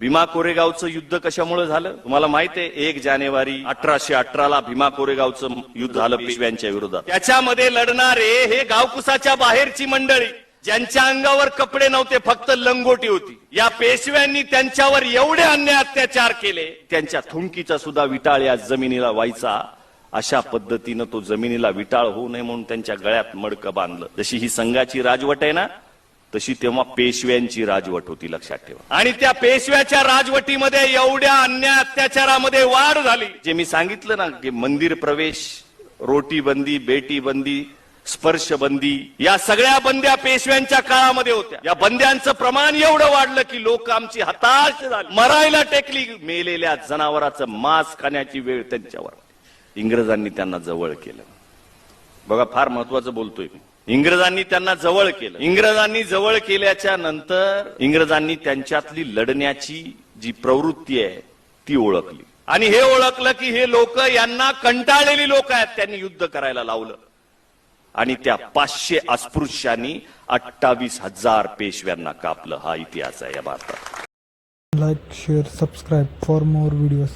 भीमा कोरेगावचं युद्ध कशामुळे झालं? तुम्हाला माहीत आहे एक जानेवारी अठराशे अठराला भीमा कोरेगावचं युद्ध झालं पेशव्यांच्या विरोधात. त्याच्यामध्ये लढणारे हे गावकुसाच्या बाहेरची मंडळी ज्यांच्या अंगावर कपडे नव्हते फक्त लंगोटी होती. या पेशव्यांनी त्यांच्यावर एवढे अन्याय अत्याचार केले त्यांच्या थुंकीचा सुद्धा विटाळ या जमिनीला व्हायचा. अशा पद्धतीनं तो जमिनीला विटाळ होऊ नये म्हणून त्यांच्या गळ्यात मडकं बांधलं. जशी ही संघाची राजवट आहे ना तशी तेव्हा पेशव्यांची राजवट होती लक्षात ठेवा. आणि त्या पेशव्याच्या राजवटीमध्ये एवढ्या अन्याय अत्याचारामध्ये वाढ झाली. जे मी सांगितलं ना की मंदिर प्रवेश रोटी बंदी बेटी बंदी स्पर्श बंदी या सगळ्या बंद्या पेशव्यांच्या काळामध्ये होत्या. या बंद्यांचं प्रमाण एवढं वाढलं की लोक आमची हताश झाली. मरायला टेकली मेलेल्या जनावराचं मांस खाण्याची वेळ त्यांच्यावर. इंग्रजांनी त्यांना जवळ केलं. बघा फार महत्वाचं बोलतोय मी. इंग्रजांनी त्यांना जवळ केलं. इंग्रजांनी जवळ केल्याच्यानंतर इंग्रजांनी त्यांच्यातली लढण्याची जी प्रवृत्ती आहे ती ओळखली. आणि हे ओळखलं की हे लोक यांना कंटाळलेली लोक आहेत त्यांनी युद्ध करायला लावलं. आणि त्या पाचशे अस्पृश्यांनी अठ्ठावीस हजार पेशव्यांना कापलं. हा इतिहास आहे या भारतात. Like share subscribe for more videos.